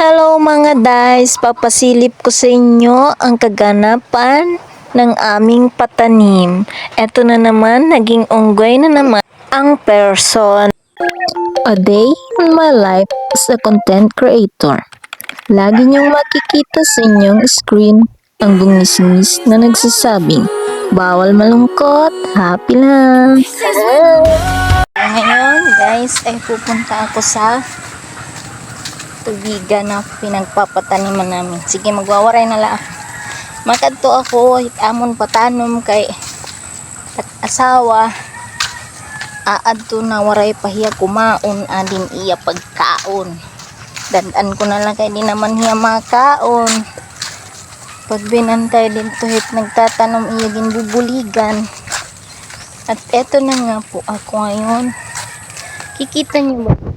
Hello mga guys, papasilip ko sa inyo ang kaganapan ng aming patanim. Ito na naman, naging unggoy na naman ang person. A day in my life as a content creator. Lagi niyong makikita sa inyong screen ang bungis-ngis na nagsasabing, bawal malungkot, happy lang. Ngayon guys, ay pupunta ako sa tubigan na pinagpapataniman namin. Sige, magwawaray na lang. Makadto ako, amon patanom kay at- asawa. Aadto na waray pahiya kumaon, adin iya pagkaon. Dandan ko na lang kay di naman hiya makaon. Pag binantay din to hit nagtatanom iya ginbubuligan. At eto na nga po ako ngayon. Kikita niyo ba?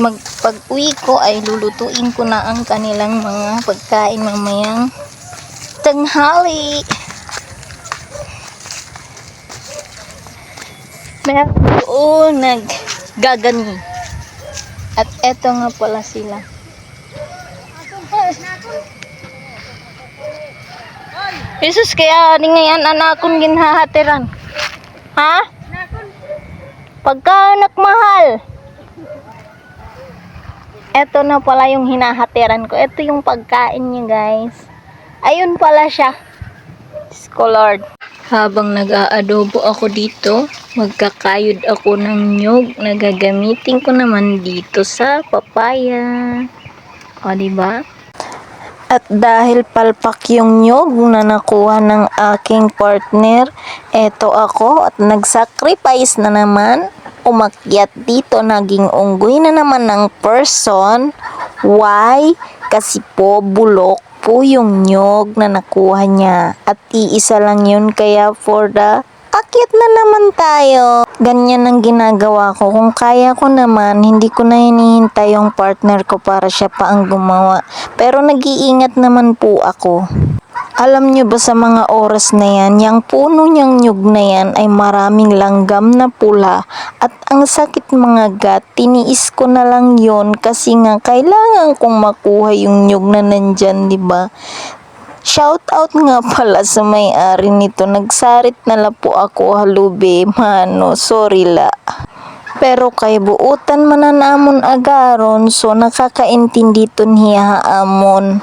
At mag, pag uwi ko ay lulutuin ko na ang kanilang mga pagkain mamayang tanghali. Meron doon naggagani. At eto nga pala sila. Jesus, kaya di ngayon anakon ginhahatiran. Ha? Pagka nakmahal. Ito na pala yung hinahatiran ko. Ito yung pagkain niya, guys. Ayun pala siya. Lord. Habang nag-aadobo ako dito, magkakayod ako ng nyog na gagamitin ko naman dito sa papaya. O, diba? At dahil palpak yung nyog na nakuha ng aking partner, eto ako at nagsacrifice na naman. Umakyat dito, naging unggoy na naman ng person. Why? Kasi po bulok po yung nyog na nakuha niya. At iisa lang yun kaya for the akyat na naman tayo. Ganyan ang ginagawa ko. Kung kaya ko naman, hindi ko na hinihintay yung partner ko para siya pa ang gumawa. Pero nag-iingat naman po ako. Alam nyo ba sa mga oras na yan, yung puno niyang nyug na yan ay maraming langgam na pula at ang sakit mga gat, tiniis ko na lang yon kasi nga kailangan kong makuha yung nyug na nandyan, di ba? Shout out nga pala sa may-ari nito. Nagsarit na la po ako halube, mano. Sorry la. Pero kay buutan mananamon agaron, so nakakaintindi ton hiya amon.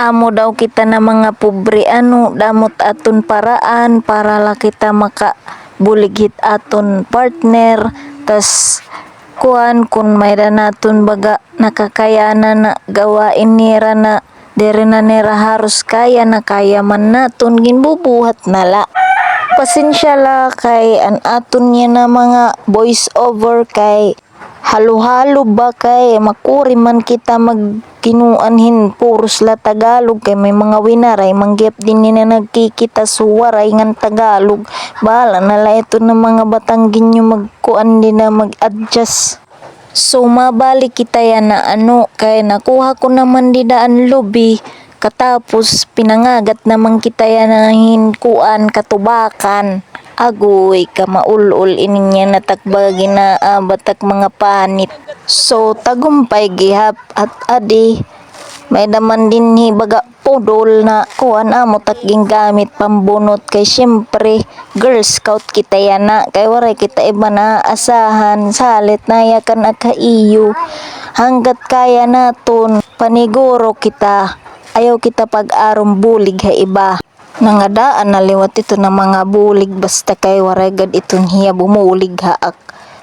Amo daw kita na mga pobre ano, damot aton paraan para la kita maka bulighit aton partner. Tas kuan kun mayra naton baga nakakayanan na gawain nira na dere na nira haros kaya na kaya man naton ginbubuhat na la pasensya la kay an aton niya na mga voice over kay halo-halo ba kay makuri man kita magkinuanhin? Puros la Tagalog kay may mga winaray manggip din ni na nagkikita suwaray ngan Tagalog. Bala na la ito ng mga batanggin nyo magkuan din na mag-adjust. So mabalik kita yan na ano kay nakuha ko naman di daan lobby. Katapos pinangagat naman kita yan na hinkuan katubakan agoy ka maulul ininya natakbagi na ah, mga panit. So tagumpay gihap at adi. May naman din ni baga pudol na kuan amo taking gamit pambunot. Kay syempre girl scout kita yan na. Kay waray kita iba na asahan. Salit na yakan akaiyo hanggat kaya naton paniguro kita. Ayaw kita pag-arom bulig ha iba nangadaan na liwat ito ng mga bulig basta kay waray gad itong hiya bumulig haak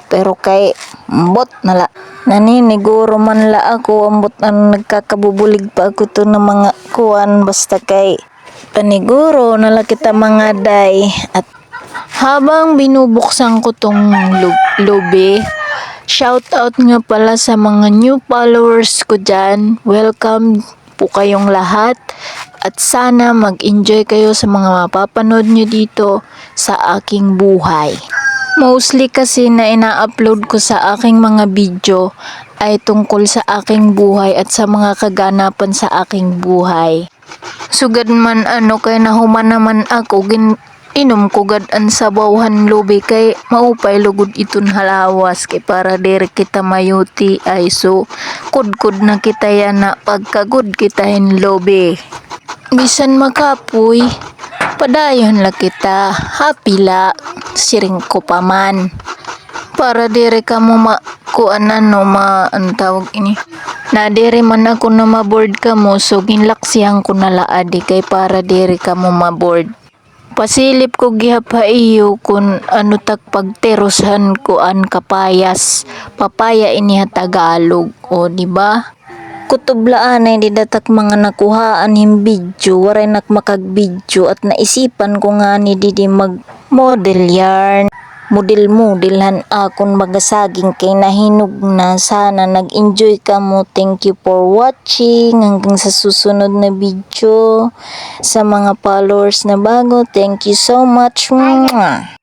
pero kay ambot na la. Naniniguro man la ako ambot ang nagkakabubulig pa ako to ng mga kuan basta kay paniguro na la kita mga day. At habang binubuksan ko tong lubi shout out nga pala sa mga new followers ko dyan. Welcome po kayong lahat at sana mag-enjoy kayo sa mga mapapanood nyo dito sa aking buhay Mostly kasi na ina-upload ko sa aking mga video ay tungkol sa aking buhay at sa mga kaganapan sa aking buhay. Sugad man ano kay nahuman naman ako gin inom ko gad ang sabawhan lobe kay maupay lugod iton halawas kay para diri kita mayuti ay so kudkud na kita yan na pagkagud kita hin lobe bisan makapoy padayon la kita happy la siring ko pa man para dire ka mo ma kuanan no ma ang tawag ini? Na dire man ako na maboard ka mo so ginlaksihan ko na laadi kay para dire ka mo maboard. Pasilip ko giha iyo kun ano tak pagteroshan ko an kapayas. Papaya ini Tagalog o di ba kutublaan ay didatak mga nakuhaan him video. Waray nak makag video at naisipan ko nga ni didi mag model yarn. Model modelhan akon magasaging kay nahinog na. Sana nag-enjoy ka mo. Thank you for watching. Hanggang sa susunod na video. Sa mga followers na bago thank you so much. Mwah!